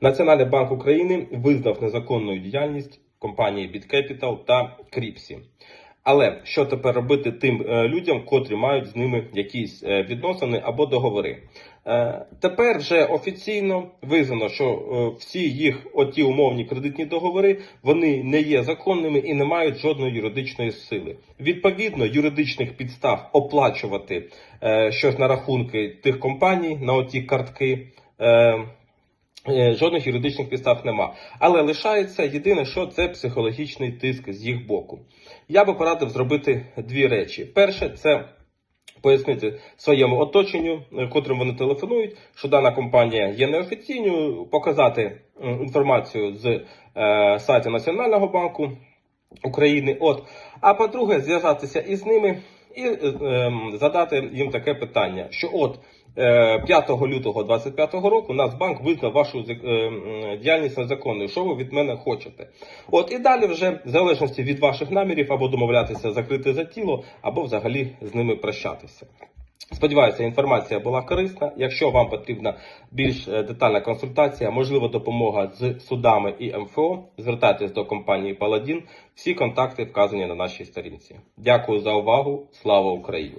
Національний банк України визнав незаконною діяльність компанії BitCapital та Кріпсі. Але що тепер робити тим е, людям, котрі мають з ними якісь е, відносини або договори? Е, Тепер вже офіційно визнано, що всі їх оті умовні кредитні договори вони не є законними і не мають жодної юридичної сили. Відповідно, юридичних підстав оплачувати щось на рахунки тих компаній на оті картки. Е, Жодних юридичних підстав нема. Але лишається єдине, що це психологічний тиск з їх боку. Я би порадив зробити дві речі. Перше, це пояснити своєму оточенню, е, котрим вони телефонують, що дана компанія є неофіційною, показати інформацію з е, сайту Національного банку України. От. А по-друге, зв'язатися із ними і е, ем, задати їм таке питання: що от е, 5 лютого 2025 року Нацбанк визнав вашу е, діяльність незаконною. Що ви від мене хочете? От і далі, вже в залежності від ваших намірів, або домовлятися закрити за тіло, або взагалі з ними прощатися. Сподіваюся, інформація була корисна. Якщо вам потрібна більш е, детальна консультація, можливо, допомога з судами і МФО, звертайтесь до компанії Паладін. Всі контакти вказані на нашій сторінці. Дякую за увагу. Слава Україні!